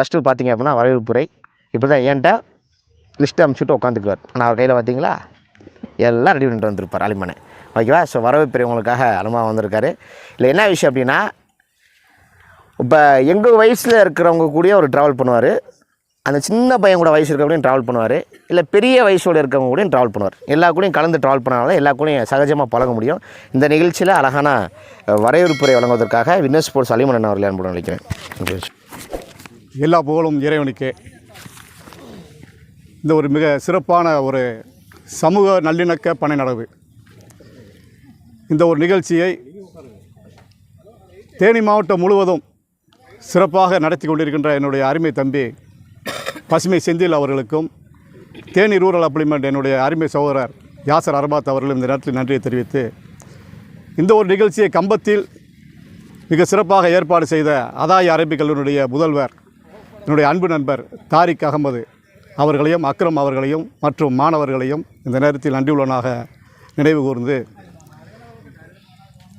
First பார்த்தீங்க அப்படின்னா வரவேற்புரை. இப்போ தான் என்கிட்ட லிஸ்ட்டு அனுப்பிச்சுட்டு உட்காந்துக்குவார் ஆனால் அவர் கையில் பார்த்தீங்களா? எல்லாம் ரெடி பண்ணிட்டு வந்திருப்பார் அலிமனை. ஓகேவா ஸோ வரவேற்புரை உங்களுக்காக அலமா வந்திருக்காரு. இல்லை என்ன விஷயம் அப்படின்னா இப்போ எங்கள் வயசில் இருக்கிறவங்க கூடயே அவர் ட்ராவல் பண்ணுவார். அந்த சின்ன பையன் கூட வயசு இருக்கிறவங்களையும் ட்ராவல் பண்ணுவார். இல்லை பெரிய வயசோட இருக்கவங்க கூடயும் ட்ராவல் பண்ணுவார். எல்லா கூடயும் கலந்து ட்ராவல் பண்ணாலும் எல்லா கூடயும் சகஜமாக பழக முடியும். இந்த நிகழ்ச்சியில் அழகான வரவேற்புரை வழங்குவதற்காக வின்னஸ் ஸ்போர்ட்ஸ் அலிமன் அவர்கள் அன்புடன் அளிக்கிறேன் எல்லா புகழும் இறைவனுக்கே. இந்த ஒரு மிக சிறப்பான ஒரு சமூக நல்லிணக்க பணி நடவு. இந்த ஒரு நிகழ்ச்சியை தேனி மாவட்டம் முழுவதும் சிறப்பாக நடத்தி கொண்டிருக்கின்ற என்னுடைய அருமை தம்பி பசுமை செந்தில் அவர்களுக்கும் தேனி ரூரல் அப்ளிமெண்ட் என்னுடைய அருமை சகோதரர் யாசர் அரபாத் அவர்களும் இந்த நேரத்தில் நன்றியை தெரிவித்து இந்த ஒரு நிகழ்ச்சியை கம்பத்தில் மிக சிறப்பாக ஏற்பாடு செய்த அதாய் அரபிக் கல்லூரியுடைய முதல்வர் என்னுடைய அன்பு நண்பர் தாரிக் அகமது அவர்களையும் அக்ரம் அவர்களையும் மற்றும் மாணவர்களையும் இந்த நேரத்தில் நன்றியுள்ளனாக நினைவு கூர்ந்து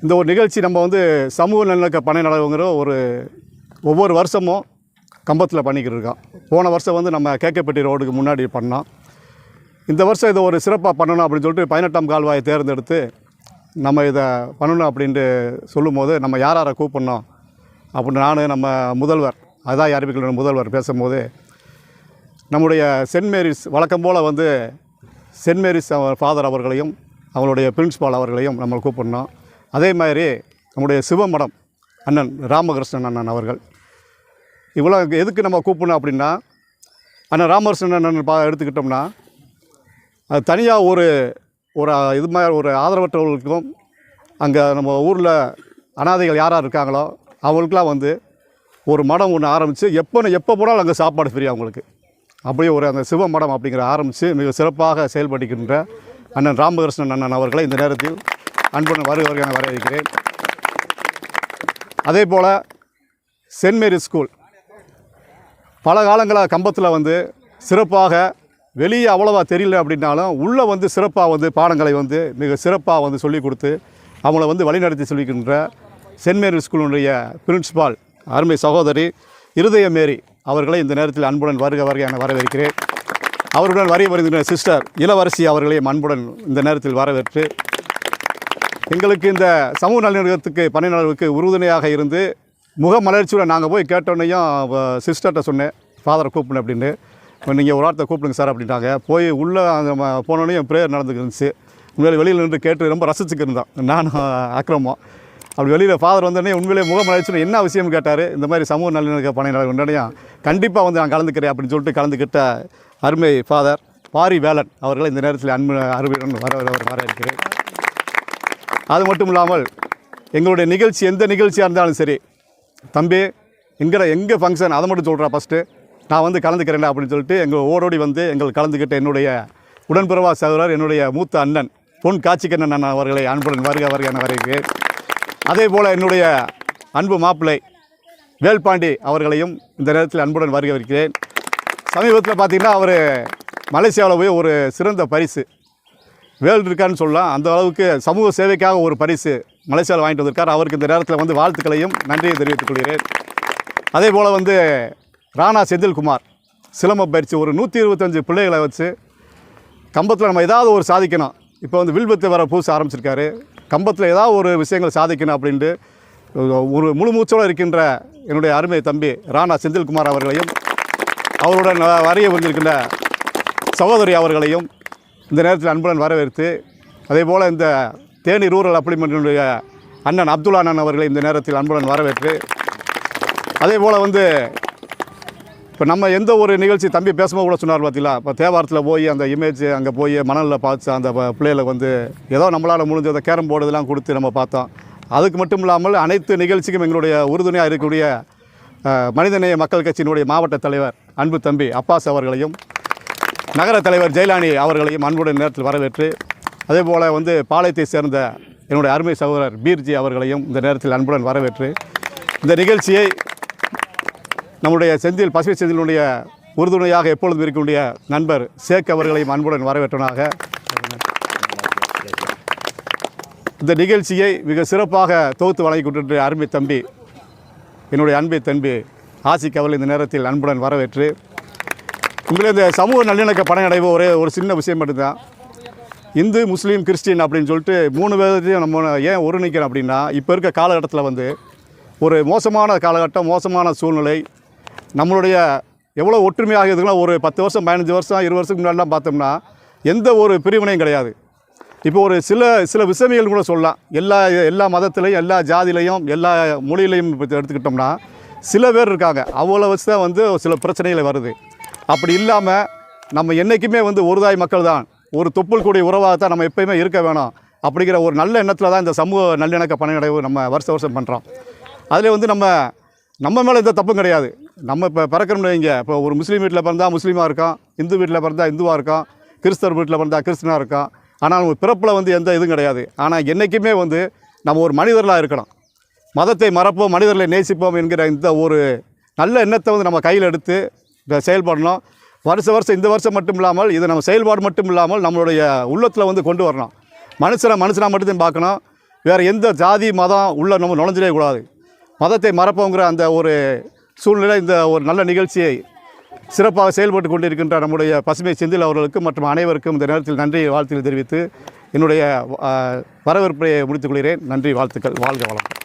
இந்த ஒரு நிகழ்ச்சி நம்ம வந்து சமூக நல்லிணக்க பணி நடவுங்கிற ஒரு ஒவ்வொரு வருஷமும் கம்பத்தில் பண்ணிக்கிட்டு இருக்கோம் போன வருஷம் வந்து நம்ம கேக்கப்பட்டி ரோடுக்கு முன்னாடி பண்ணோம் இந்த வருஷம் இதை ஒரு சிறப்பாக பண்ணணும் அப்படின்னு சொல்லிட்டு பதினெட்டாம் கால்வாயை தேர்ந்தெடுத்து நம்ம இதை பண்ணணும் அப்படின்ட்டு சொல்லும்போது நம்ம யார் யாரை கூப்பிடணும் அப்படின்னு நான் நம்ம முதல்வர் அதான் அறிவிக்கல முதல்வர் பேசும்போது நம்முடைய சென்ட் மேரிஸ் வழக்கம் போல் வந்து சென்ட் மேரிஸ் அவர் ஃபாதர் அவர்களையும் அவங்களுடைய பிரின்ஸ்பால் அவர்களையும் நம்ம கூப்பிடணும். அதே மாதிரி நம்முடைய சிவமடம் அண்ணன் ராமகிருஷ்ணன் அண்ணன் அவர்கள். இவ்வளோ எதுக்கு நம்ம கூப்பிடணும் அப்படின்னா அண்ணன் ராமகிருஷ்ணன் அண்ணன் பா எடுத்துக்கிட்டோம்னா அது தனியாக ஒரு ஒரு இது மாதிரி ஒரு ஆதரவற்றவர்களுக்கும் அங்கே நம்ம ஊரில் அனாதைகள் யார் யார் இருக்காங்களோ அவங்களுக்குலாம் வந்து ஒரு மடம் ஒன்று ஆரம்பித்து எப்போ எப்போ போனாலும் அங்கே சாப்பாடு ஃப்ரீ அவங்களுக்கு அப்படியே ஒரு அந்த சிவ மடம் அப்படிங்கிற ஆரம்பித்து மிக சிறப்பாக செயல்படுகின்ற அண்ணன் ராமகிருஷ்ணன் அண்ணன் அவர்களை இந்த நேரத்தில் அன்புடன் வருகிறவர்கள் என வரவேற்கிறேன். அதே போல் சென்ட் மேரி ஸ்கூல் பல காலங்களாக கம்பத்தில் வந்து சிறப்பாக வெளியே அவ்வளோவா தெரியல அப்படின்னாலும் உள்ளே வந்து சிறப்பாக வந்து பாடங்களை வந்து மிக சிறப்பாக வந்து சொல்லிக் கொடுத்து அவங்கள வந்து வழிநடத்தி சொல்லிக்கின்ற சென்ட் மேரி ஸ்கூலினுடைய பிரின்ஸ்பால் அருமை சகோதரி இருதய மேரி அவர்களை இந்த நேரத்தில் அன்புடன் வருக வருக என வரவேற்கிறேன். அவருடன் வரைய வருகின்ற சிஸ்டர் இளவரசி அவர்களையும் அன்புடன் இந்த நேரத்தில் வரவேற்று எங்களுக்கு இந்த சமூக நல்லிணக்கத்துக்கு பணியாளர்களுக்கு உறுதுணையாக இருந்து முகமலர்ச்சியுடன் நாங்கள் போய் கேட்டோன்னையும் சிஸ்டர்கிட்ட சொன்னேன். ஃபாதரை கூப்பிடுங்க அப்படின்னு. நீங்கள் ஒரு வார்த்தை கூப்பிடுங்க சார் அப்படின்ட்டாங்க போய் உள்ளே அந்த போனோடனே ப்ரேயர் நடந்துக்கு இருந்துச்சு. உண்மையிலே வெளியில் நின்று கேட்டு ரொம்ப ரசிச்சுக்கு இருந்தோம் நானும் அக்கிரமம். அப்படி வெளியில் ஃபாதர் வந்தோடனே உண்மையிலே முகமலர்ச்சின்னு என்ன விஷயம் கேட்டார்? இந்த மாதிரி சமூக நல்லிணக்க பணியாளர் உடனேயும் கண்டிப்பாக வந்து நான் கலந்துக்கிறேன் அப்படின்னு சொல்லிட்டு கலந்துக்கிட்ட அருமை ஃபாதர் பாரி வேலன் அவர்களை இந்த நேரத்தில் அன்பு அருமையுடன் வர வர இருக்கிறேன் அது மட்டும் இல்லாமல் எங்களுடைய நிகழ்ச்சி எந்த நிகழ்ச்சியாக இருந்தாலும் சரி தம்பி எங்கிற எங்கே ஃபங்க்ஷன் அதை மட்டும் சொல்கிறா ஃபஸ்ட்டு நான் வந்து கலந்துக்கிறேன் அப்படின்னு சொல்லிட்டு எங்கள் ஓடோடி வந்து எங்கள் கலந்துக்கிட்ட என்னுடைய உடன்பிறவா சகோதரர் என்னுடைய மூத்த அண்ணன் பொன் காட்சிக்கண்ணன் அண்ணன் அவர்களை அன்புடன் வருக வருக என வருகிறேன் அதே போல் என்னுடைய அன்பு மாப்பிள்ளை வேல்பாண்டி அவர்களையும் இந்த நேரத்தில் அன்புடன் வருகை வருகிறேன் சமீபத்தில் பார்த்தீங்கன்னா அவர் மலேசியாவில் போய் ஒரு சிறந்த பரிசு. வேல்டு இருக்கான்னு சொல்லலாம். அந்த அளவுக்கு சமூக சேவைக்காக ஒரு பரிசு மலேசியாவில் வாங்கிட்டு வந்திருக்கார். அவருக்கு இந்த நேரத்தில் வந்து வாழ்த்துக்களையும் நன்றியை தெரிவித்துக் கொள்கிறேன். அதே போல் வந்து ராணா செந்தில்குமார் சிலம்ப பயிற்சி ஒரு நூற்றி இருபத்தஞ்சு பிள்ளைகளை வச்சு கம்பத்தில் நம்ம ஏதாவது ஒரு சாதிக்கணும். இப்போ வந்து வில்பத்து வர பூச ஆரம்பிச்சிருக்காரு. கம்பத்தில் ஏதாவது ஒரு விஷயங்கள் சாதிக்கணும் அப்படின்ட்டு ஒரு முழு மூச்சோடு இருக்கின்ற என்னுடைய அருமை தம்பி ராணா செந்தில்குமார் அவர்களையும் அவருடன் வரைய வந்திருக்கின்ற சகோதரி அவர்களையும் இந்த நேரத்தில் அன்புடன் வரவேற்று அதே போல் இந்த தேனி ரூரல் அப்ளிமெண்ட்டினுடைய அண்ணன் அப்துல்லா அண்ணன் அவர்களை இந்த நேரத்தில் அன்புடன் வரவேற்று அதே போல் வந்து இப்போ நம்ம எந்த ஒரு நிகழ்ச்சி தம்பி பேசும்போது கூட சொன்னார் பார்த்தீங்களா? இப்போ தேவாரத்தில் போய் அந்த இமேஜ் அங்கே போய் மணலில் பார்த்து அந்த பிள்ளைகளை வந்து ஏதோ நம்மளால் முடிஞ்ச அந்த கேரம் போர்டு இதெல்லாம் கொடுத்து நம்ம பார்த்தோம். அதுக்கு மட்டும் இல்லாமல் அனைத்து நிகழ்ச்சிக்கும் எங்களுடைய உறுதுணையாக இருக்கக்கூடிய மனிதநேய மக்கள் கட்சியினுடைய மாவட்ட தலைவர் அன்பு தம்பி அப்பாஸ் அவர்களையும் நகர தலைவர் ஜெயலானி அவர்களையும் அன்புடன் நேரத்தில் வரவேற்று அதே போல் வந்து பாளையத்தை சேர்ந்த என்னுடைய அருமை சகோதரர் பீர்ஜி அவர்களையும் இந்த நேரத்தில் அன்புடன் வரவேற்று இந்த நிகழ்ச்சியை நம்முடைய செந்தில் பசுமை செந்திலுடைய உறுதுணையாக எப்பொழுதும் இருக்கக்கூடிய நண்பர் சேக் அவர்களையும் அன்புடன் வரவேற்றனாக. இந்த நிகழ்ச்சியை மிக சிறப்பாக தொகுத்து வழங்கி கொண்டிருக்கிற அருமை தம்பி என்னுடைய அன்பை தம்பி ஆசிக் அவர்கள் இந்த நேரத்தில் அன்புடன் வரவேற்று உங்களே இந்த சமூக நல்லிணக்க படையடைவு ஒரே ஒரு சின்ன விஷயம் மட்டும்தான். இந்து முஸ்லீம் கிறிஸ்டின் அப்படின்னு சொல்லிட்டு மூணு பேர்த்தையும் நம்ம ஏன் ஒருங்கிக்கிறோம் அப்படின்னா இப்போ இருக்க காலகட்டத்தில் வந்து ஒரு மோசமான காலகட்டம் மோசமான சூழ்நிலை நம்மளுடைய எவ்வளோ ஒற்றுமையாக இருக்குன்னா ஒரு பத்து வருஷம் பதினஞ்சு வருஷம் இருபது வருஷத்துக்கு முன்னாடிலாம் பார்த்தோம்னா எந்த ஒரு பிரிவினையும் கிடையாது. இப்போ ஒரு சில சில விஷயங்கள் கூட சொல்லலாம். எல்லா எல்லா மதத்துலேயும் எல்லா ஜாதியிலையும் எல்லா மொழியிலையும் எடுத்துக்கிட்டோம்னா சில பேர் இருக்காங்க. அவ்வளோ வச்சு தான் வந்து சில பிரச்சனைகள் வருது. அப்படி இல்லாமல் நம்ம என்றைக்குமே வந்து ஒருதாய் மக்கள் தான். ஒரு தொப்புள் கூடிய உறவாக தான் நம்ம எப்பயுமே இருக்க வேணும். அப்படிங்கிற ஒரு நல்ல எண்ணத்தில் தான் இந்த சமூக நல்லிணக்க பணியடைவு நம்ம வருஷ வருஷம் பண்ணுறோம் அதில் வந்து நம்ம நம்ம மேலே எந்த தப்பும் கிடையாது. நம்ம இப்போ பிறக்கிறோம்னு வைங்க. இப்போ ஒரு முஸ்லீம் வீட்டில் பிறந்தால் முஸ்லீமாக இருக்கான். இந்து வீட்டில் பிறந்தால் இந்துவாக இருக்கான். கிறிஸ்தவர் வீட்டில் பிறந்தால் கிறிஸ்தனாக இருக்கான். ஆனால் நம்ம பிறப்பில் வந்து எந்த இதுவும் கிடையாது. ஆனால் என்றைக்குமே வந்து நம்ம ஒரு மனிதர்களாக இருக்கணும். மதத்தை மறப்போம் மனிதர்களை நேசிப்போம் என்கிற இந்த ஒரு நல்ல எண்ணத்தை வந்து நம்ம கையில் எடுத்து செயல்படணும். வருஷ வருஷம் இந்த வருஷம் மட்டும் இல்லாமல் இது நம்ம செயல்பாடு மட்டும் இல்லாமல் நம்மளுடைய உள்ளத்தில் வந்து கொண்டு வரணும். மனுஷனை மனுஷனாக மட்டும்தான் பார்க்கணும். வேறு எந்த ஜாதி மதம் உள்ள நம்ம நுழைஞ்சிடவே கூடாது. மதத்தை மறப்போங்கிற அந்த ஒரு சூழ்நிலை இந்த ஒரு நல்ல நிகழ்ச்சியை சிறப்பாக செயல்பட்டு கொண்டிருக்கின்ற நம்முடைய பசுமை செந்தில் அவர்களுக்கு மற்றும் அனைவருக்கும் இந்த நேரத்தில் நன்றி வாழ்த்துக்கள் தெரிவித்து என்னுடைய வரவேற்பை முடித்துக் கொள்கிறேன். நன்றி வாழ்த்துக்கள். வாழ்க வளம்